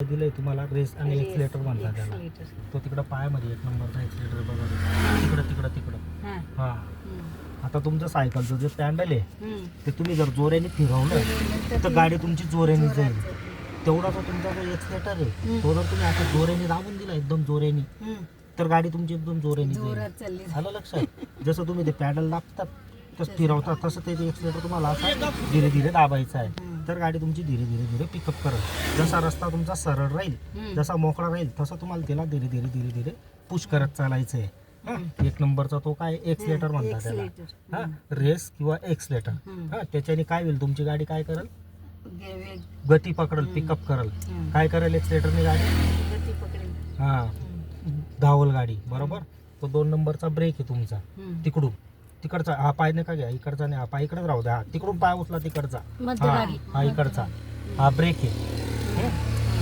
दिलंय तुम्हाला रेस आणि एक्सलेटर म्हणतात त्याला. तो तिकडं पायामध्ये एक नंबरचा एक्सलेटर बघा तिकडं तिकडं तिकडं हा. आता तुमचं सायकलचं जे पॅन्डल आहे. ते तुम्ही जर जोऱ्याने फिरवलं तर गाडी तुमची जोऱ्याने जाईल तेवढा तो तुमचा जो एक्सलेटर आहे. तो जर तुम्ही आता जोऱ्याने दाबून दिला एकदम जोऱ्याने. तर गाडी तुमची एकदम जोऱ्याने जाईल झालं लक्षात जसं तुम्ही ते पॅडल दाबतात तसं फिरवतात तसं ते एक्सलेटर तुम्हाला असं धीरे धीरे दाबायचं आहे. तर गाडी तुमची धीरे धीरे धीरे पिकअप करेल जसा रस्ता तुमचा सरळ राहील. जसा मोकळा राहील तसं तुम्हाला त्याला धीरे धीरे धीरे धीरे पुश करत चालायचं आहे एक नंबरचा तो काय? एक्सलेटर म्हणतात त्याला. हा रेस किंवा एक्सलेटर. हा त्याच्याने काय होईल? तुमची गाडी काय करेल? गती पकडेल पिकअप करेल. काय करेल एक्सलेटरने गाडी? हा. धावल गाडी बरोबर? तो दोन नंबरचा ब्रेक आहे तुमचा. तिकडून. तिकडचा हा पाय नका घ्या इकडचा नाही हा पाय इकडेच राहू द्या हा तिकडून पाय उचला तिकडचा हा मध्यभागी. हा इकडचा हा ब्रेक आहे हं?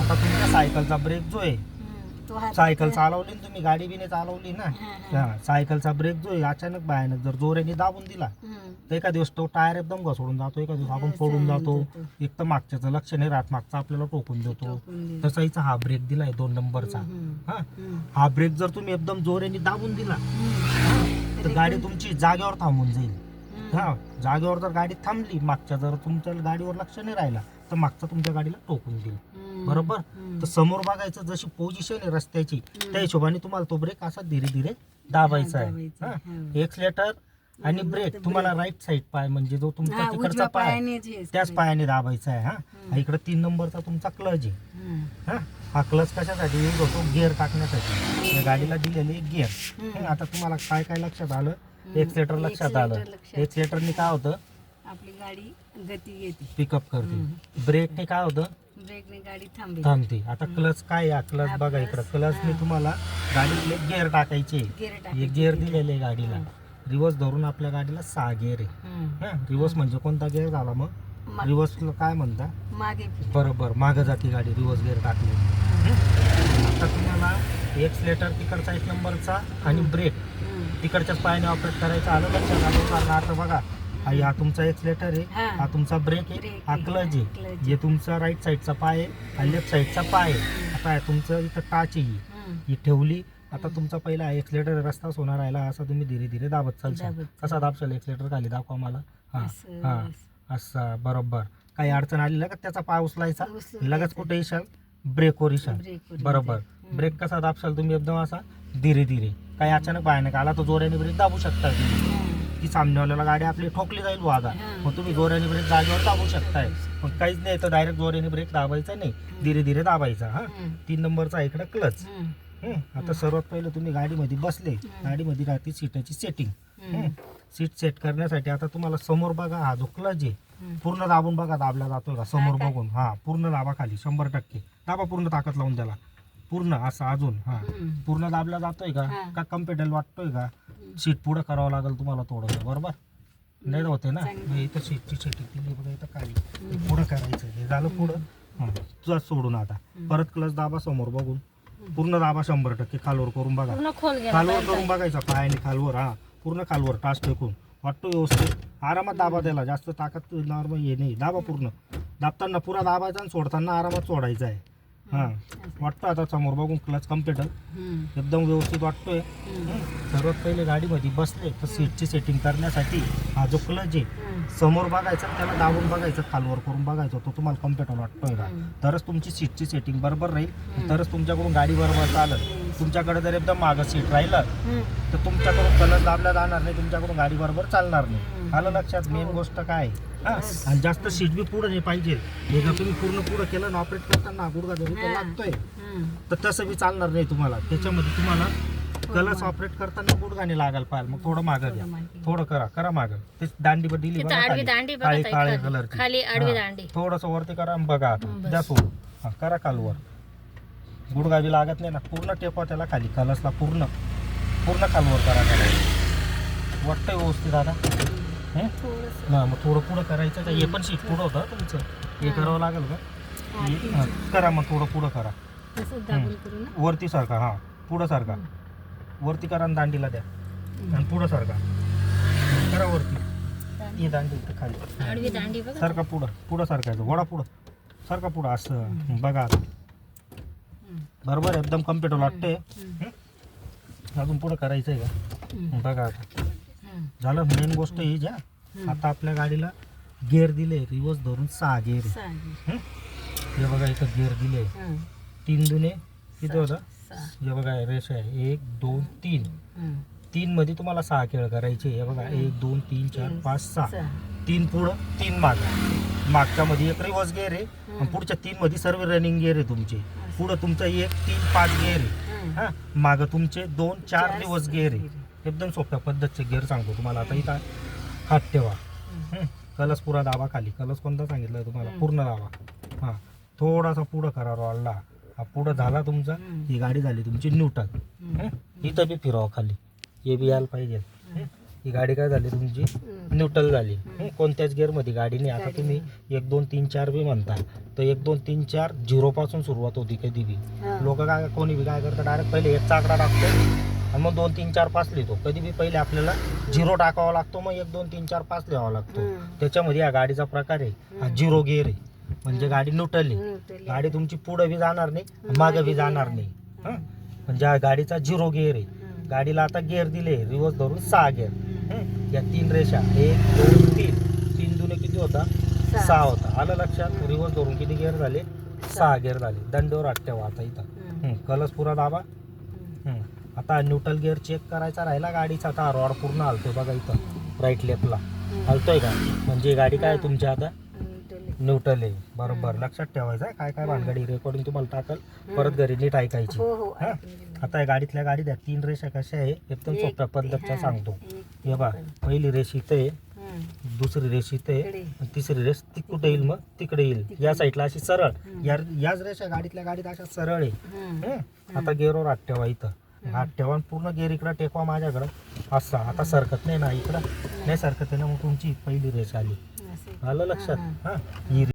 आता तुमच्या सायकलचा ब्रेक जो आहे हम्म. तो हात- सायकल चालवली ना तुम्ही गाडी बिने चालवली ना हा, हा. हा सायकलचा ब्रेक जो आहे अचानक भयानक जर जोराने दाबून दिला हम्म. तर एका दिवस तो टायर एकदम घसरून जातो एका दिवस आपण फोडून जातो. एक तर मागच्याचं लक्ष नाही राहत मागचा आपल्याला टोकून देतो. तसा हिचा हा ब्रेक दिलाय दोन नंबरचा हम्म. हा हम्म. हा ब्रेक जर तुम्ही एकदम जोराने दाबून दिला हम्म. तर गाडी तुमची जागेवर थांबून जाईल. हा जागेवर जर गाडी थांबली मागच्या जर तुमच्या गाडीवर लक्ष नाही राहिला तर मागचा तुमच्या गाडीला टोकून देईल. बरोबर. तर समोर बघायचं जशी पोझिशन आहे रस्त्याची त्या हिशोबाने तुम्हाला तो ब्रेक असा धीरे धीरे दाबायचा आहे हा. एक्सलेटर आणि ब्रेक तुम्हाला. राईट साईड पाय म्हणजे जो तुमचा तिकडचा पाय त्याच. पायाने दाबायचा आहे हा इकडे तीन नंबरचा तुमचा क्लच आहे. हा हा क्लच कशासाठी? यूज होतो गिअर टाकण्यासाठी. या गाडीला दिलेले गिअर. आता तुम्हाला काय काय लक्षात आलं? हम्म. एक्सलेटर लक्षात आलं. लक्षात. एक्सलेटरने काय होतं? आपली गाडी गती घेते. पिकअप करते. ब्रेकने काय होतं? ब्रेकने गाडी थांबते. आता क्लच काय या क्लच हा, बघा. इकडं. क्लचने हा. तुम्हाला गाडीतले गिअर टाकायचे. एक टाकायचे. गिअर. दिलेले आहे गाडीला. रिवर्स धरून आपल्या गाडीला सहा गिअर आहे. हा रिवर्स म्हणजे कोणता गिअर झाला मग? रिवर्सला काय म्हणता? मागे. बरोबर. मागं जाती गाडी रिवर्स गिअर टाकली. आता तुम्हाला एक्सलेटर तिकडचा एक नंबरचा आणि ब्रेक. तिकडच्याच पायाने ऑपरेट करायचं आलं लक्षात आलं कारण आता बघा हा हा तुमचा एक्सलेटर आहे हा. तुमचा ब्रेक आहे हा Clutch आहे. हे तुमचा राईट साईडचा पाय आहे आणि लेफ्ट साईडचा पाय आहे. आता तुमचं इथं टाच आहे ही. ही ठेवली. आता तुमचा पहिला एक्सलेटर रस्ता होणार राहिला असं तुम्ही धीरे धीरे दाबत चालशाल. कसा दाबशाल एक्सलेटर खाली दाखवा मला. हा हा. असा. बरोबर. काही अडचण आली का त्याचा पाय उचलायचा. लगेच. कुठे येशाल येशाल ब्रेकवर बरोबर. ब्रेक कसा दाबशाल तुम्ही एकदम असा? धीरे धीरे. काही अचानक भयानक आला तर जोऱ्याने ब्रेक दाबू शकता. की सामनेवाल्याला गाडी आपली ठोकली जाईल वागा. मग तुम्ही जोऱ्याने ब्रेक जागेवर दाबू शकताय. पण काहीच नाही तर डायरेक्ट जोऱ्याने ब्रेक दाबायचा नाही. धीरे धीरे दाबायचा हा. तीन नंबरचा इकडे क्लच. आता सर्वात पहिलं तुम्ही गाडीमध्ये बसले. गाडीमध्ये राहते सीटाची सेटिंग. सीट सेट करण्यासाठी आता तुम्हाला समोर बघा हा जो क्लच आहे. पूर्ण दाबून बघा दाबला जातोय का? समोर बघून. हा पूर्ण दाबा खाली शंभर टक्के. दाबा पूर्ण ताकद लावून त्याला. पूर्ण असं अजून हा. हम्म. पूर्ण दाबला जातोय का? हा. का कम्फर्टेबल वाटतोय का? सीट पुढं करावं लागेल तुम्हाला थोडंसं बरोबर? नाही होते ना? चांगलं. मग इथं सीटची सेटिंग दिली बघा इथं खाली हम्म. पुढं करायचं हे झालं पुढं. हा. तुझा सोडून आता. परत क्लच दाबा समोर बघून. पूर्ण दाबा शंभर टक्के खालवर करून बघा. पूर्ण खोल गेला खालवर. करून बघायचा पायाने खालवर हा. पूर्ण खालवर टाच टेकून वाटतो व्यवस्थित. आरामात दाबा त्याला. जास्त ताकद नॉर्मल हे नाही. दाबा पूर्ण. दाबताना पुरा दाबायचा आणि सोडताना आरामात सोडायचा आहे. हा वाटतं आता समोर बघून क्लच कम्प्युटर हम्म. एकदम व्यवस्थित वाटतोय. सर्वात पहिले गाडीमध्ये बसले तर सीटची सेटिंग करण्यासाठी हा जो क्लच आहे. समोर बघायचं त्याला दाबून बघायचं खालवर करून बघायचं तो तुम्हाला कम्प्युटर वाटतोय का. तरच तुमची सीटची सेटिंग बरोबर राहील तरच तुमच्याकडून गाडी बरोबर चालत तुमच्याकडे जर एकदम मागं सीट राहिलं. तर तुमच्याकडून कलर दाबला जाणार नाही तुमच्याकडून गाडी बरोबर चालणार नाही. आलं लक्षात मेन गोष्ट काय आहे? हा आणि जास्त सीट बी पुढे नाही पाहिजे. हे जर तुम्ही पूर्ण पुढं केलं ना ऑपरेट करताना गुडगा जरी तो हा. लागतोय. तर तसं बी चालणार नाही तुम्हाला. त्याच्यामध्ये तुम्हाला कलर्स ऑपरेट करताना गुडगाने लागाल पाहिजे. मग थोडं मागं घ्या. थोडं करा करा मागं. ते दांडी बी दिली काळी हा. दांडी. थोडंसं वरती करा आणि बघा. द्या सोडून करा कालवर गुडगा बी लागत नाही ना. पूर्ण टेपवा त्याला खाली. कलर्सला पूर्ण. पूर्ण कालवर करा. त्याला वाटतंय व्यवस्थित दादा हं? मग थोडं पुढं करायचं का हे पण सीट पुढं होतं हं तुमचं? हे करावं लागेल का? हा, हे-. हा, करा मग थोडं पुढं करा. तसं दाबून करू ना? वरती सारखा हा पुढं सारखा. वरती करा आणि दांडीला द्या. आणि पुढं सारखा. करा वरती. ही दांडी इथं खाली. आडवी दांडी बघा. सारखा पुढं पुढं सारखायचं वडा पुढं. सारखा पुढं असं. बघा. आता. बरोबर एकदम कम्प्युटर वाटते हम्म. अजून पुढं करायचं आहे का? हम्म. बघा आता. झालं मेन गोष्ट ही ज्या. आता आपल्या गाडीला गेअर दिले रिवर्स धरून सहा गेअर आहे. हं? हे बघा इथं गेअर दिले. तीन दुने किती होतं. हे बघा रेष आहे एक दोन तीन. तीन मध्ये तुम्हाला सहा खेळ करायचे हे बघा एक दोन तीन चार पाच सहा. तीन पुढं तीन माग मागच्या मध्ये एक रिवर्स गेअर आहे. आणि पुढच्या तीन मध्ये सर्व रनिंग गेअर आहे तुमचे पुढं तुमचं एक तीन पाच गेअर आहे हं. माग तुमचे दोन चार चार रिवर्स गेअर आहे एकदम सोप्या पद्धतचे गेअर सांगतो तुम्हाला. आता इथं हात ठेवा. हं. कलस पुरा दाबा खाली. कलस कोणता सांगितलं तुम्हाला. पूर्ण दाबा. हां. थोडासा पुढं करा रॉलला. हा पुढं झाला तुमचा. हं. गाडी झाली तुमची न्यूटन. हं. इथं बी फिरावं खाली. हे बी यायला पाहिजे. हं? ही? गाडी काय झाली तुमची. न्यूट्रल झाली. हं? कोणत्याच गिअरमध्ये गाडी नाही. आता तुम्ही एक दोन तीन चार बी म्हणता. तर एक दोन तीन चार झिरो पासून सुरुवात होती कधी बी. लोक काय कोणी बी काय करतात डायरेक्ट पहिले एक चाकडा टाकतो. आणि मग दोन तीन चार पाच लिहितो कधी बी पहिले आपल्याला झिरो टाकावा लागतो मग एक दोन तीन चार पाच लिहावा लागतो. त्याच्यामध्ये या गाडीचा प्रकार आहे हा. झिरो गिअर आहे म्हणजे गाडी न्यूट्रल आहे ते लिहा. गाडी तुमची पुढे बी जाणार नाही मागे बी जाणार. नाही हं? म्हणजे हा गाडीचा झिरो गिअर आहे. गाडीला आता गिअर दिले रिवर्स धरून सहा गिअर. या तीन रेषा एक दोन तीन तीन दुने किती होता सहा. होता आलं लक्षात. रिवर्स धरून किती गिअर झाले सहा गिअर झाले दंडवर आठ ठेवा आता इथं हं. हं, कलस पुरा दाबा. आता न्यूट्रल गिअर चेक करायचा राहिला गाडीचा आता रॉड पूर्ण हलतोय बघा इथं राईट लेफ्टला. हलतोय का म्हणजे गाडी काय आहे. तुमची आता. न्यूट्रल आहे बरोबर. लक्षात ठेवायचं आहे काय काय. भानगडी रेकॉर्डिंग तुम्हाला टाकल. परत घरी नीट ऐकायची हो हो हां? आता या गाडीतल्या गाडीत या तीन रेषा कशा आहे एकदम एक- सोप्या पद्धतच्या सांगतो हे बा पहिली रेष इथं आहे. दुसरी रेष इथं आहे तिसरी रेष ती कुठे येईल मग तिकडे येईल. या साईडला अशी सरळ. या याच रेषा गाडीतल्या गाडीत अशा सरळ आहे? आता गेअरवर हात ठेवा इथं हात ठेवा पूर्ण गेअर इकडं टेकवा माझ्याकडं. असा आता सरकत नाही ना इकडं. नाही सरकत आहे ना मग तुमची पहिली रेष आली. आलं लक्षात? हां, हां ही